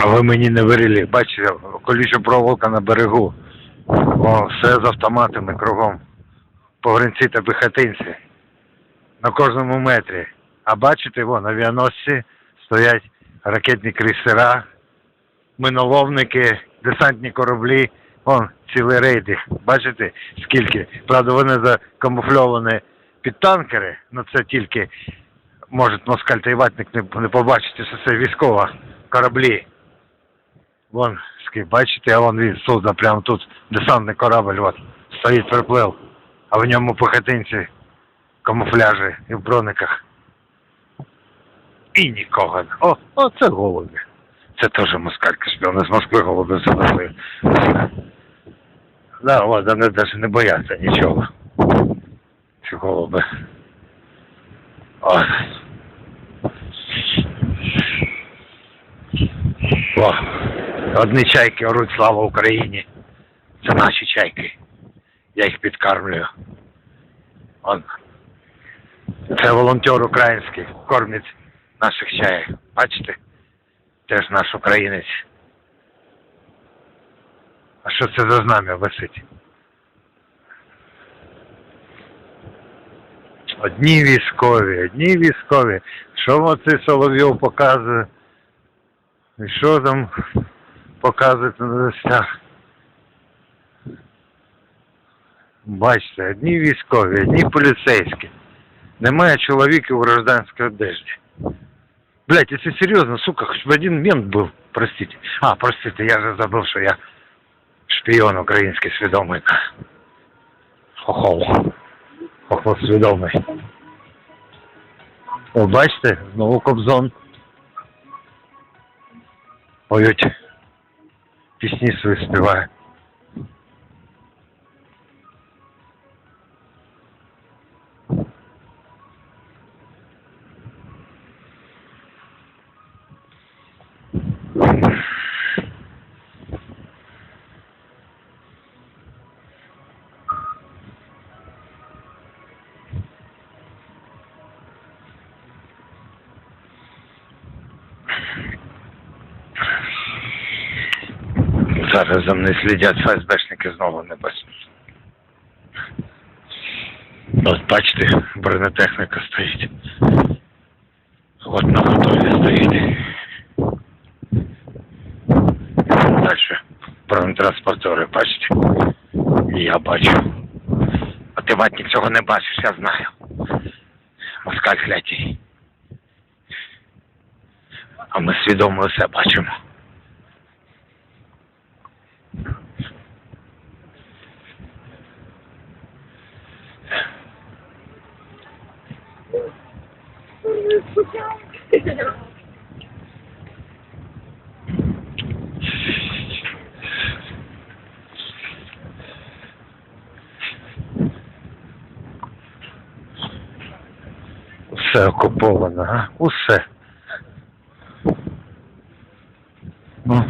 А ви мені не вирілі. Бачите, колюча проволока на берегу. О, все з автоматами кругом. Погринці та пехотинці. На кожному метрі. А бачите, вон авіаносці стоять ракетні крейсера, миноловники, десантні кораблі. Вон цілі рейди. Бачите, скільки? Правда, вони закамуфльовані під танкери, ну це тільки може москаль та й ватник не, не побачити, що це військова кораблі. Вон, бачите, а вон він судно прямо тут, десантний корабль, от, стоїть приплив, а в ньому пехотинці, камуфляжі і в брониках. І нікого. О, о, це голуби. Це теж москалька шпіони з Москви голуби занесли. Да, от, вони навіть не бояться нічого. Ці голуби. Ой. Одні чайки оруть слава Україні. Це наші чайки. Я їх підкармлюю. Он. Це волонтер український, кормить наших чаїв. Бачите? Теж наш українець. А що це за знам'я висить? Одні військові, одні військові. Що оцей Соловйов показує? І що там показують на новостях? Бачите, одні військові, одні поліцейські. Немає чоловіків у гражданській одежді. Блять, если серьезно, сука, хоть бы один мент был, простите. А, простите, я же забыл, что я шпион український свідомий. Хохол. Хохол свідомий. О, бачите, знову Кобзон. Поють. Пісні свої співає. Зараз за мною слідять ФСБшники знову не бачать. От бачите, бронетехніка стоїть. От на готові стоїть. Далі бронетранспортери, бачите? Я бачу. А ти ватник цього не бачиш, я знаю. Москаль глядій. А ми свідомо все бачимо. Усе окуповано, а? Усе. Ну,